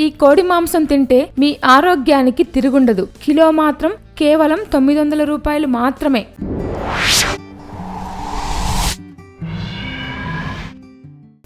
ఈ కోడి మాంసం తింటే మీ ఆరోగ్యానికి తిరుగుండదు. కిలో మాత్రం కేవలం తొమ్మిది వందల రూపాయలు మాత్రమే.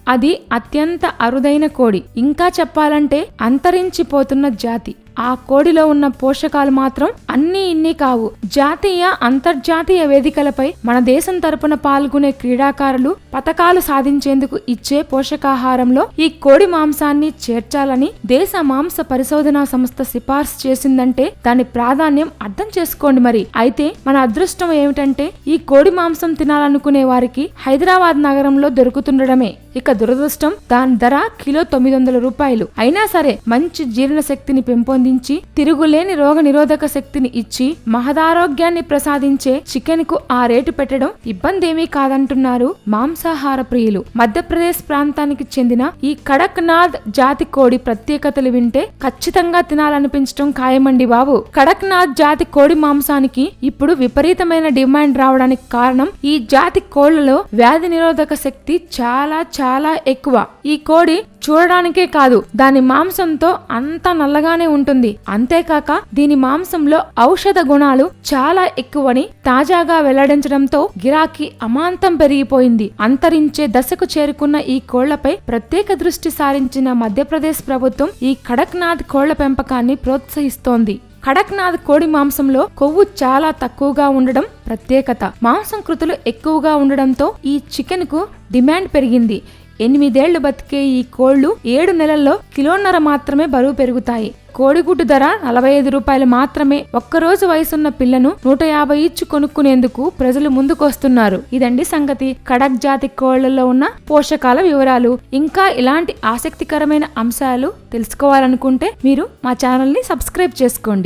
అది అత్యంత అరుదైన కోడి. ఇంకా చెప్పాలంటే అంతరించిపోతున్న జాతి. ఆ కోడిలో ఉన్న పోషకాలు మాత్రం అన్ని ఇన్ని కావు. జాతీయ అంతర్జాతీయ వేదికలపై మన దేశం తరపున పాల్గొనే క్రీడాకారులు పథకాలు సాధించేందుకు ఇచ్చే పోషకాహారంలో ఈ కోడి మాంసాన్ని చేర్చాలని దేశ మాంస పరిశోధనా సంస్థ సిఫార్సు చేసిందంటే దాని ప్రాధాన్యం అర్థం చేసుకోండి మరి. అయితే మన అదృష్టం ఏమిటంటే ఈ కోడి మాంసం తినాలనుకునే వారికి హైదరాబాద్ నగరంలో దొరుకుతుండడమే. ఇక దురదృష్టం దాని ధర కిలో తొమ్మిది వందల రూపాయలు. అయినా సరే మంచి జీర్ణశక్తిని పెంపొంది అందించి తిరుగులేని రోగ నిరోధక శక్తిని ఇచ్చి మహదారోగ్యాన్ని ప్రసాదించే చికెన్కు ఆ రేటు పెట్టడం ఇబ్బంది ఏమీ కాదంటున్నారు మాంసాహార ప్రియులు. మధ్యప్రదేశ్ ప్రాంతానికి చెందిన ఈ కడక్నాథ్ జాతి కోడి ప్రత్యేకతలు వింటే ఖచ్చితంగా తినాలనిపించడం ఖాయమండి బాబు. కడక్నాథ్ జాతి కోడి మాంసానికి ఇప్పుడు విపరీతమైన డిమాండ్ రావడానికి కారణం ఈ జాతి కోళ్ళలో వ్యాధి నిరోధక శక్తి చాలా చాలా ఎక్కువ. ఈ కోడి చూడడానికే కాదు దాని మాంసంతో అంత నల్లగానే ఉంటుంది. అంతేకాక దీని మాంసంలో ఔషధ గుణాలు చాలా ఎక్కువని తాజాగా వెల్లడించడంతో గిరాకీ అమాంతం పెరిగిపోయింది. అంతరించే దశకు చేరుకున్న ఈ కోళ్ళపై ప్రత్యేక దృష్టి సారించిన మధ్యప్రదేశ్ ప్రభుత్వం ఈ కడక్నాథ్ కోళ్ళ పెంపకాన్ని ప్రోత్సహిస్తోంది. కడక్నాథ్ కోడి మాంసంలో కొవ్వు చాలా తక్కువగా ఉండడం ప్రత్యేకత. మాంసం కృతులు ఎక్కువగా ఉండడంతో ఈ చికెన్కు డిమాండ్ పెరిగింది. ఎనిమిదేళ్ళు బతికే ఈ కోళ్ళు ఏడు నెలల్లో కిలోన్నర మాత్రమే బరువు పెరుగుతాయి. కోడిగుడ్డు ధర నలభై ఐదు రూపాయలు మాత్రమే. ఒక్కరోజు వయసున్న పిల్లను నూట యాభై ఇచ్చి కొనుక్కునేందుకు ప్రజలు ముందుకొస్తున్నారు. ఇదండి సంగతి. కడక్ జాతి కోళ్ళలో ఉన్న పోషకాల వివరాలు. ఇంకా ఇలాంటి ఆసక్తికరమైన అంశాలు తెలుసుకోవాలనుకుంటే మీరు మా ఛానల్ని సబ్స్క్రైబ్ చేసుకోండి.